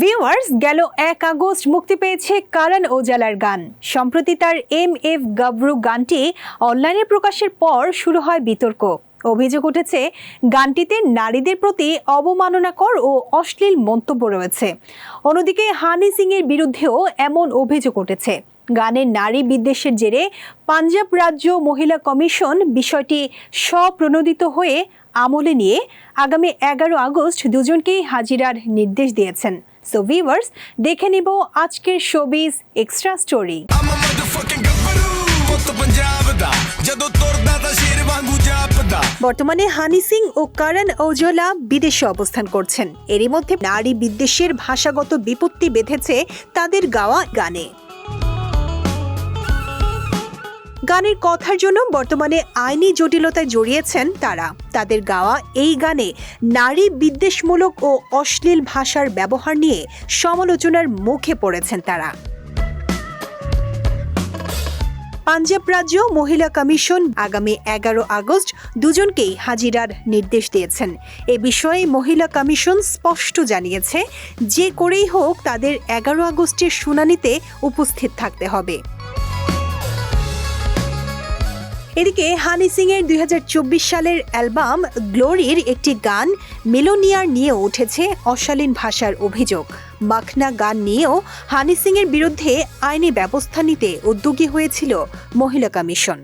Viewers গেল এক August মুক্তি পেয়েছে কারণ ওজালার গান। সম্প্রতি তার এম এফ গাবরু গানটি অনলাইনে প্রকাশের পর শুরু হয় বিতর্ক। অভিযোগ উঠেছে, গানটিতে নারীদের প্রতি অবমাননাকর ও অশ্লীল মন্তব্য রয়েছে। অন্যদিকে হানি সিং এর বিরুদ্ধেও এমন অভিযোগ উঠেছে। গানের নারী বিদ্বেষের জেরে পাঞ্জাব রাজ্য মহিলা কমিশন বিষয়টি স্বপ্রণোদিত হয়ে আমলে নিয়ে আগামী এগারো আগস্ট দুজনকেই হাজিরার নির্দেশ দিয়েছেন। সো ভিউয়ার্স দেখে নিব আজকের শোবিজ এক্সট্রা স্টোরি বর্তমানে হানি সিং ও কারণ ওজলা বিদেশে অবস্থান করছেন। এরই মধ্যে নারী বিদ্বেষের ভাষাগত বিপত্তি বেঁধেছে তাদের গাওয়া গানে। গানের কথার জন্য বর্তমানে আইনি জটিলতায় জড়িয়েছেন তারা। তাদের গাওয়া এই গানে নারী বিদ্বেষমূলক ও অশ্লীল ভাষার ব্যবহার নিয়ে সমালোচনার মুখে পড়েছেন তারা। পাঞ্জাব রাজ্য মহিলা কমিশন আগামী এগারো আগস্ট দুজনকেই হাজিরার নির্দেশ দিয়েছেন। এ বিষয়ে মহিলা কমিশন স্পষ্ট জানিয়েছে, যে করেই হোক তাদের এগারো আগস্টের শুনানিতে উপস্থিত থাকতে হবে। এদিকে হানি সিং এর দুই হাজার চব্বিশ সালের অ্যালবাম গ্লোরির একটি গান মেলোনিয়ার নিয়েও উঠেছে অশালীন ভাষার অভিযোগ। মাখনা গান নিয়েও হানি সিং এর বিরুদ্ধে আইনি ব্যবস্থা নিতে উদ্যোগী হয়েছিল মহিলা কমিশন।